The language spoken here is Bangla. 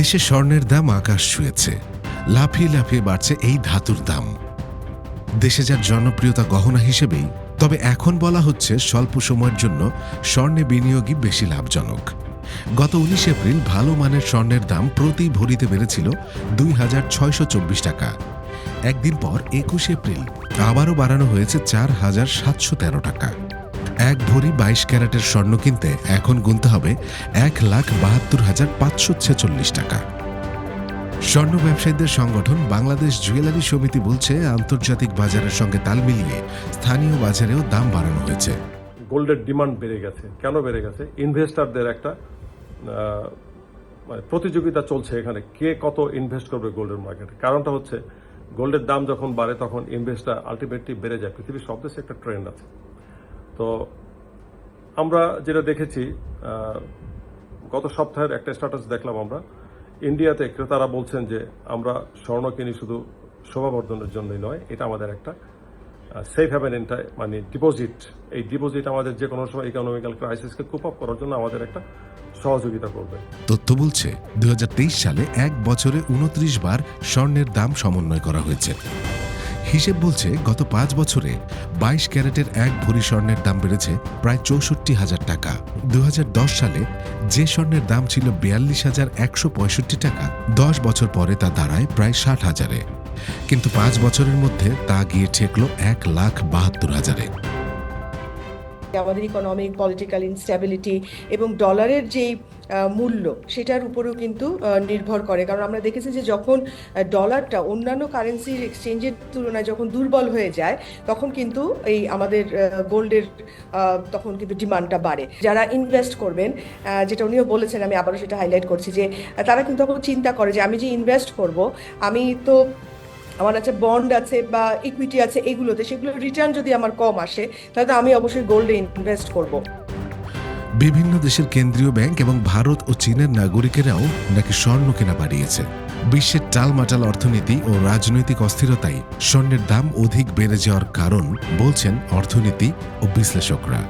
দেশে স্বর্ণের দাম আকাশ ছুঁয়েছে। লাফিয়ে লাফিয়ে বাড়ছে এই ধাতুর দাম। দেশে যার জনপ্রিয়তা গহনা হিসেবেই, তবে এখন বলা হচ্ছে স্বল্প সময়ের জন্য স্বর্ণে বিনিয়োগই বেশি লাভজনক। গত উনিশ এপ্রিল ভালো মানের স্বর্ণের দাম প্রতি ভরিতে বেড়েছিল দুই হাজার ছয়শো চব্বিশ টাকা। একদিন পর একুশ এপ্রিল আবারও বাড়ানো হয়েছে চার হাজার সাতশো তেরো টাকা। এক ভরি বাইশ ক্যারেটের স্বর্ণ কিনতে এখন গুনতে হবে এক লাখ বাহাত্তর হাজার পাঁচশো ছেচল্লিশ টাকা। স্বর্ণ ব্যবসায়ীদের সংগঠন বাংলাদেশ জুয়েলারি সমিতি বলছে, আন্তর্জাতিক বাজারের সঙ্গে তাল মিলিয়ে স্থানীয় বাজারেও দাম বাড়ানো হয়েছে। গোল্ডের ডিমান্ড বেড়ে গেছে। কেন বেড়ে গেছে? ইনভেস্টারদের একটা মানে প্রতিযোগিতা চলছে এখানে। কে কত ইনভেস্ট করবে গোল্ডের মার্কেটে? কারণটা হচ্ছে, গোল্ডের দাম যখন বাড়ে তখন ইনভেস্টটা আলটিমেটলি বেড়ে যায়। পৃথিবীর সব দেশে একটা ট্রেন্ড আছে। তো আমরা যেটা দেখেছি গত সপ্তাহের একটা স্ট্যাটাস দেখলাম আমরা। ইন্ডিয়াতে ক্রেতারা বলছেন যে, আমরা স্বর্ণ কিনি শুধু শোভাবর্ধনের জন্যই নয়, এটা আমাদের একটা সেফ হ্যাভেন ইনটা মানে ডিপোজিট এই ডিপোজিট আমাদের যে কোনো সময় ইকোনমিক্যাল ক্রাইসিসকে কুপ আপ করার জন্য আমাদের একটা সহযোগিতা করবে। তথ্য বলছে দু হাজার তেইশ সালে এক বছরে উনত্রিশ বার স্বর্ণের দাম সমন্বয় করা হয়েছে। হিসেব বলছে গত পাঁচ বছরে বাইশ ক্যারেটের এক ভরি স্বর্ণের দাম বেড়েছে প্রায় চৌষট্টি হাজার টাকা। দু হাজার দশ সালে যে স্বর্ণের দাম ছিল বিয়াল্লিশ হাজার একশো পঁয়ষট্টি টাকা, দশ বছর পরে তা দাঁড়ায় প্রায় ষাট হাজারে। কিন্তু পাঁচ বছরের মধ্যে তা গিয়ে ঠেকল এক লাখ বাহাত্তর হাজারে। আমাদের ইকোনমিক পলিটিক্যাল ইনস্ট্যাবিলিটি এবং ডলারের যেই মূল্য সেটার উপরেও কিন্তু নির্ভর করে। কারণ আমরা দেখেছি যে যখন ডলারটা অন্যান্য কারেন্সির এক্সচেঞ্জের তুলনায় যখন দুর্বল হয়ে যায়, তখন কিন্তু এই আমাদের গোল্ডের তখন কিন্তু ডিমান্ডটা বাড়ে। যারা ইনভেস্ট করবেন যেটা উনিও বলেছেন, আমি আবারও সেটা হাইলাইট করছি যে তারা কিন্তু তখন চিন্তা করে যে আমি যে ইনভেস্ট করব, আমি তো আমার আছে বন্ড আছে বা ইকুইটি আছে এগুলোতে, সেগুলোর রিটার্ন যদি আমার কম আসে, তাহলে আমি অবশ্যই গোল্ডে ইনভেস্ট করব। বিভিন্ন দেশের কেন্দ্রীয় ব্যাংক এবং ভারত ও চীনের নাগরিকেরাও নাকি স্বর্ণ কেনা বাড়িয়েছে। বিশ্বের টালমাটাল অর্থনীতি ও রাজনৈতিক অস্থিরতাই স্বর্ণের দাম অধিক বেড়ে যাওয়ার কারণ বলছেন অর্থনীতি ও বিশ্লেষকরা।